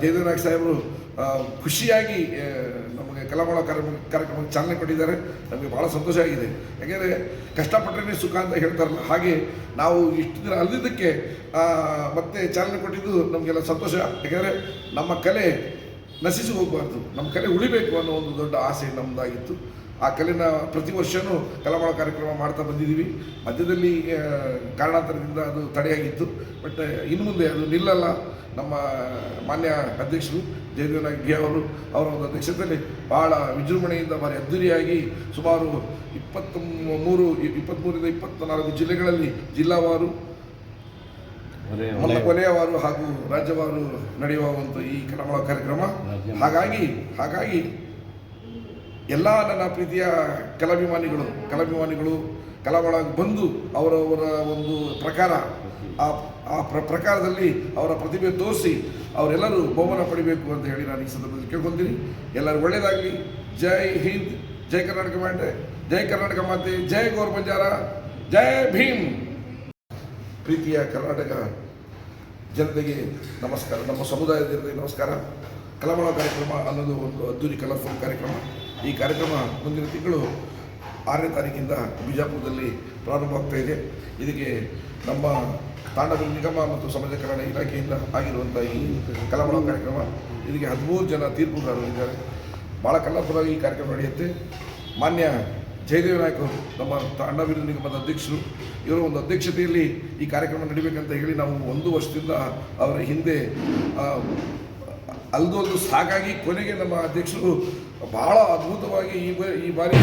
ಜಯದೇವ್ ನಾಯಕ್ ಸಾಹೇಬರು ಖುಷಿಯಾಗಿ ನಮಗೆ ಕಲಾಮಳ ಕಾರ್ಯಕ್ರಮ, ಕಾರ್ಯಕ್ರಮಕ್ಕೆ ಚಾಲನೆ ಕೊಟ್ಟಿದ್ದಾರೆ. ನಮಗೆ ಭಾಳ ಸಂತೋಷ ಆಗಿದೆ. ಯಾಕೆಂದರೆ ಕಷ್ಟಪಟ್ಟರೆ ಸುಖ ಅಂತ ಹೇಳ್ತಾರಲ್ಲ, ಹಾಗೆ ನಾವು ಇಷ್ಟು ದಿನ ಅಲ್ಲಿದ್ದಕ್ಕೆ ಮತ್ತೆ ಚಾಲನೆ ಕೊಟ್ಟಿದ್ದು ನಮಗೆಲ್ಲ ಸಂತೋಷ. ಯಾಕೆಂದರೆ ನಮ್ಮ ಕಲೆ ನಶಿಸಿ ಹೋಗಬಾರ್ದು, ನಮ್ಮ ಕಲೆ ಉಳಿಬೇಕು ಅನ್ನೋ ಒಂದು ದೊಡ್ಡ ಆಸೆ ನಮ್ಮದಾಗಿತ್ತು ಆ ಕಲೆನ ಪ್ರತಿ ವರ್ಷವೂ ಕಲಾಮಳ ಕಾರ್ಯಕ್ರಮ ಮಾಡ್ತಾ ಬಂದಿದ್ದೀವಿ. ಮಧ್ಯದಲ್ಲಿ ಕಾರಣಾಂತರದಿಂದ ಅದು ತಡೆಯಾಗಿತ್ತು. ಬಟ್ ಇನ್ನು ಮುಂದೆ ಅದು ನಿಲ್ಲಲ್ಲ. ನಮ್ಮ ಮಾನ್ಯ ಅಧ್ಯಕ್ಷರು ಜಯದೇವ ನಾಯಕ್ಗೆ ಅವರು ಅವರ ಒಂದು ಅಧ್ಯಕ್ಷತೆಯಲ್ಲಿ ಭಾಳ ವಿಜೃಂಭಣೆಯಿಂದ ಭಾರಿ ಅದ್ದೂರಿಯಾಗಿ ಸುಮಾರು ಇಪ್ಪತ್ತ್ ಮೂರು ಇಪ್ಪತ್ತ್ಮೂರಿಂದ ಇಪ್ಪತ್ತ್ನಾಲ್ಕು ಜಿಲ್ಲೆಗಳಲ್ಲಿ ಜಿಲ್ಲಾವಾರು ವಲಯವಾರು ಹಾಗೂ ರಾಜ್ಯವಾರು ನಡೆಯುವ ಒಂದು ಈ ಕಲಾಮಳ ಕಾರ್ಯಕ್ರಮ. ಹಾಗಾಗಿ ಹಾಗಾಗಿ ಎಲ್ಲ ನನ್ನ ಪ್ರೀತಿಯ ಕಲಾಭಿಮಾನಿಗಳು ಕಲಾಭಿಮಾನಿಗಳು ಕಲಾವಳ ಬಂದು ಅವರವರ ಒಂದು ಪ್ರಕಾರ, ಆ ಪ್ರ, ಪ್ರಕಾರದಲ್ಲಿ ಅವರ ಪ್ರತಿಭೆ ತೋರಿಸಿ ಅವರೆಲ್ಲರೂ ಬಹುಮಾನ ಪಡಿಬೇಕು ಅಂತ ಹೇಳಿ ನಾನು ಈ ಸಂದರ್ಭದಲ್ಲಿ ಕೇಳ್ಕೊತೀನಿ. ಎಲ್ಲರೂ ಒಳ್ಳೆಯದಾಗಲಿ. ಜೈ ಹಿಂದ್, ಜೈ ಕರ್ನಾಟಕ ಮಾತೆ, ಜೈ ಕರ್ನಾಟಕ ಮಾತೆ, ಜೈ ಗೌರ್ ಬಂಜಾರ, ಜೈ ಭೀಮ್. ಪ್ರೀತಿಯ ಕರ್ನಾಟಕ ಜನತೆಗೆ ನಮಸ್ಕಾರ. ನಮ್ಮ ಸಮುದಾಯದ ಜನತೆಗೆ ನಮಸ್ಕಾರ. ಕಲಮಳ ಕಾರ್ಯಕ್ರಮ ಅನ್ನೋದು ಒಂದು ಅದ್ದೂರಿ ಕಲರ್ಫುಲ್ ಕಾರ್ಯಕ್ರಮ. ಈ ಕಾರ್ಯಕ್ರಮ ಮುಂದಿನ ತಿಂಗಳು ಆರನೇ ತಾರೀಕಿಂದ ಬಿಜಾಪುರದಲ್ಲಿ ಪ್ರಾರಂಭ ಆಗ್ತಾ ಇದೆ. ಇದಕ್ಕೆ ನಮ್ಮ ತಾಂಡದ ನಿಗಮ ಮತ್ತು ಸಮಾಜ ಕಲ್ಯಾಣ ಇಲಾಖೆಯಿಂದ ಆಗಿರುವಂಥ ಈ ಕಲಮಳ ಕಾರ್ಯಕ್ರಮ, ಇದಕ್ಕೆ ಹದಿಮೂರು ಜನ ತೀರ್ಪುಗಾರರು ಇದ್ದಾರೆ. ಭಾಳ ಕಲ್ಲಪುರವಾಗಿ ಈ ಕಾರ್ಯಕ್ರಮ ನಡೆಯುತ್ತೆ. ಮಾನ್ಯ ಜಯದೇವ ನಾಯಕ್ ಅವರು, ನಮ್ಮ ತಾಂಡಾಭಿವೃದ್ಧಿ ನಿಗಮದ ಅಧ್ಯಕ್ಷರು, ಇವರ ಒಂದು ಅಧ್ಯಕ್ಷತೆಯಲ್ಲಿ ಈ ಕಾರ್ಯಕ್ರಮ ನಡಿಬೇಕಂತ ಹೇಳಿ ನಾವು ಒಂದು ವರ್ಷದಿಂದ ಅವರ ಹಿಂದೆ ಅಲ್ದು ಸಾಕಾಗಿ ಕೊನೆಗೆ ನಮ್ಮ ಅಧ್ಯಕ್ಷರು ಬಹಳ ಅದ್ಭುತವಾಗಿ ಈ ಬಾರಿ ಈ ಬಾರಿ